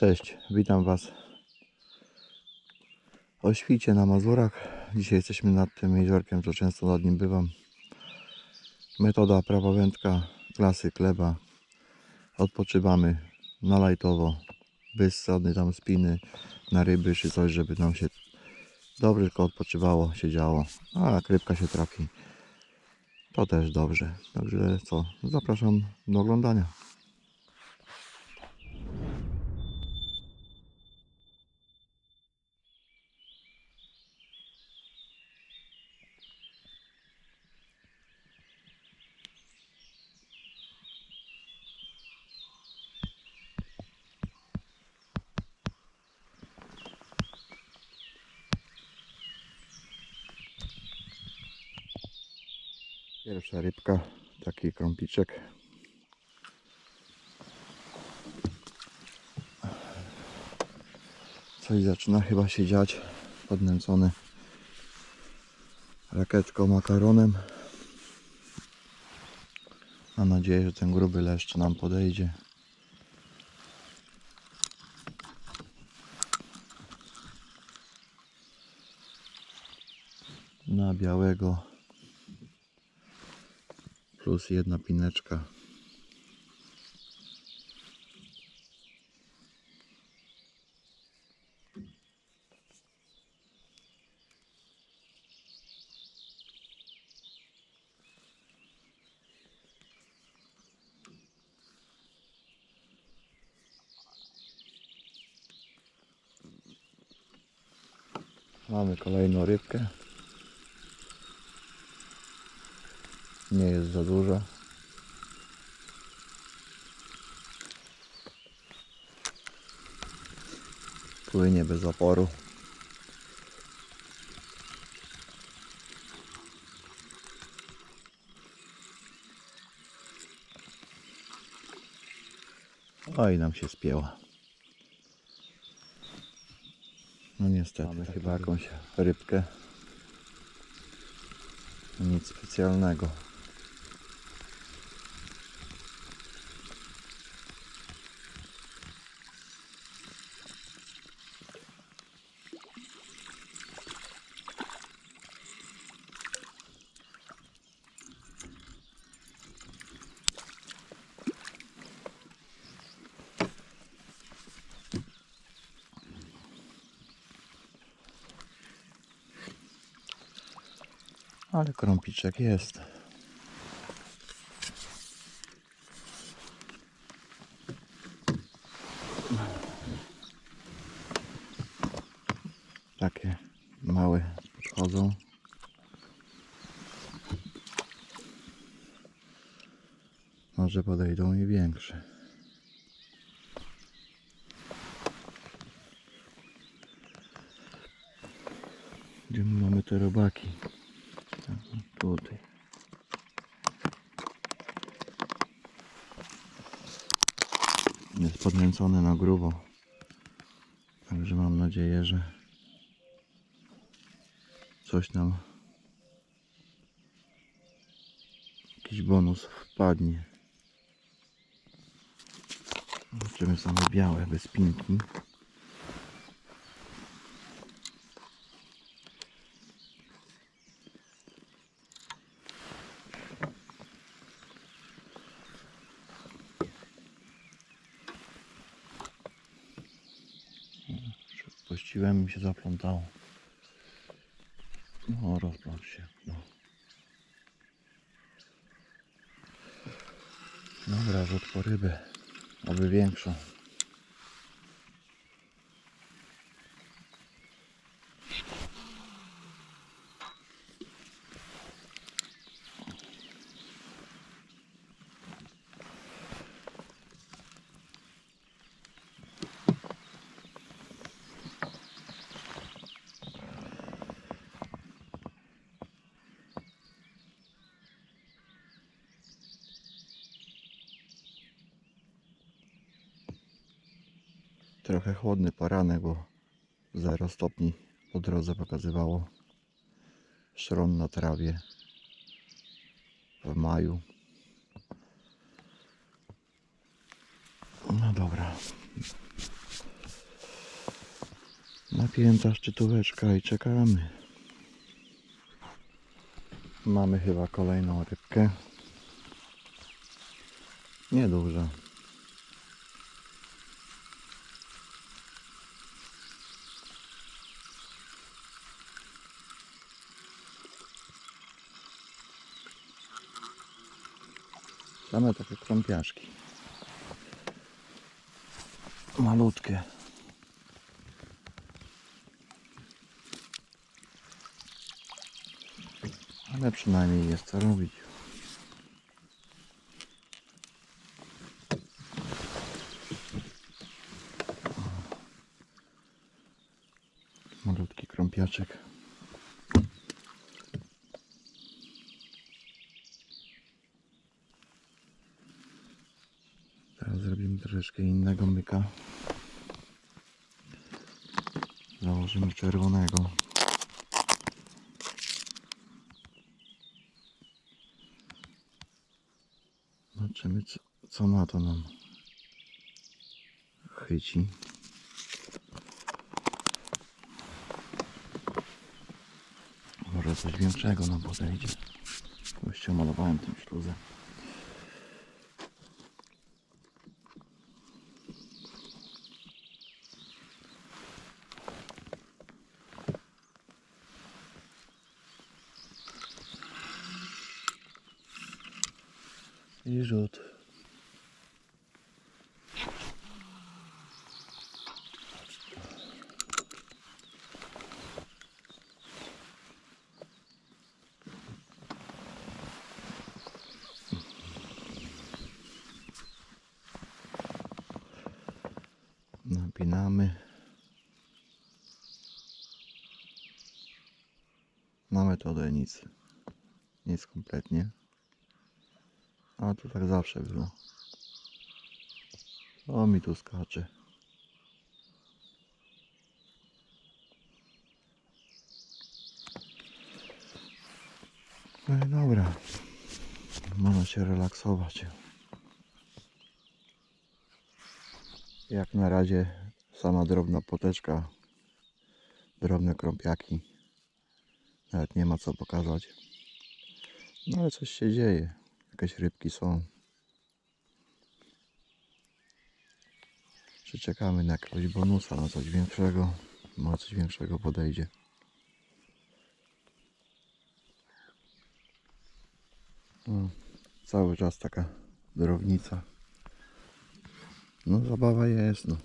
Cześć, witam Was o świcie na Mazurach. Dzisiaj jesteśmy nad tym jeziorkiem, co często nad nim bywam. Metoda prawa wędka, klasy chleba. Odpoczywamy na lajtowo, bez żadnej tam spiny na ryby czy coś, żeby nam się dobrze tylko odpoczywało, siedziało. A rybka się trafi, to też dobrze. Także co, zapraszam do oglądania. Pierwsza rybka, taki krąpiczek. Coś zaczyna chyba się dziać. Podnęcony rakietką makaronem. Mam nadzieję, że ten gruby leszcz nam podejdzie. Na białego plus jedna pineczka. Mamy kolejną rybkę. Nie jest za duża. Płynie bez oporu. Oj, nam się spięła. No niestety, mamy chyba jakąś rybkę. Nic specjalnego. Ale krąpiczek jest. Takie małe podchodzą. Może podejdą i większe. Gdzie my mamy te robaki? Tutaj. Jest podnęcony na grubo. Także mam nadzieję, że coś nam jakiś bonus wpadnie. Zobaczymy same białe, bez pinki. Mi się zaplątało. No, rozplącz się. No. Dobra, rzut po rybę. Oby większą. Trochę chłodny poranek, bo 0 stopni po drodze pokazywało. Szron na trawie w maju. No dobra. Napięta szczytóweczka i czekamy. Mamy chyba kolejną rybkę. Nieduża. Same takie krąpiaszki. Malutkie. Ale przynajmniej jest co robić. Teraz zrobimy troszeczkę innego myka. Założymy czerwonego. Zobaczymy co, co na to nam chyci. Może coś większego nam podejdzie. Właściwie malowałem tym śluzem. I rzut. Napinamy. Na metodę nic. Nic kompletnie. A to tak zawsze było. O mi tu skacze. No i dobra. Można się relaksować. Jak na razie sama drobna poteczka. Drobne krąpiaki. Nawet nie ma co pokazać. No ale coś się dzieje. Jakieś rybki są. Czy czekamy na jakiegoś bonusa, na coś większego? Może coś większego podejdzie. No, cały czas taka drobnica. No zabawa jest, no.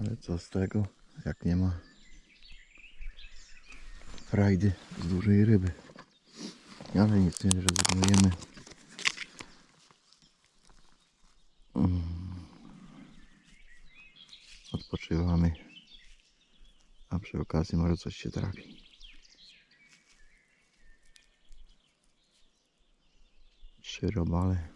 Ale co z tego, jak nie ma frajdy z dużej ryby. Ale nic nie zrezygnujemy. Mm. Odpoczywamy. A przy okazji może coś się trafi. Trzy robale.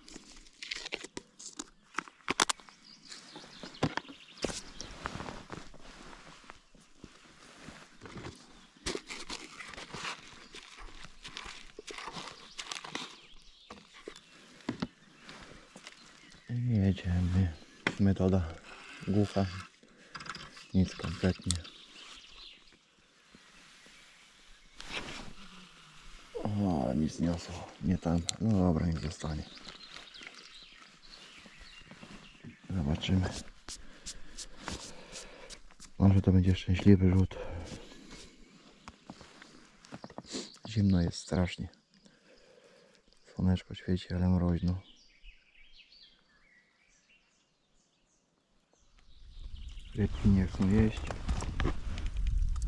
Jedziemy. Metoda gufa. Nic kompletnie. O, ale mi zniosło. Nie tam. No dobra, niech zostanie. Zobaczymy. Może to będzie szczęśliwy rzut. Zimno jest strasznie. Słoneczko świeci, ale mroźno. Rybki nie chcą jeść.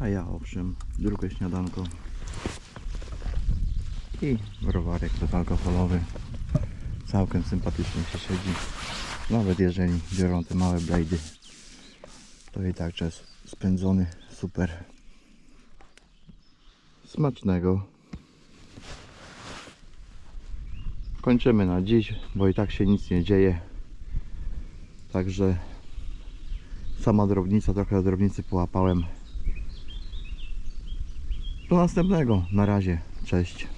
A ja owszem, drugie śniadanko. I browarek bezalkoholowy. Całkiem sympatycznie się siedzi. Nawet jeżeli biorą te małe blady, to i tak czas spędzony super. Smacznego. Kończymy na dziś, bo i tak się nic nie dzieje. Także sama drobnica, trochę drobnicy połapałem. Do następnego. Na razie. Cześć.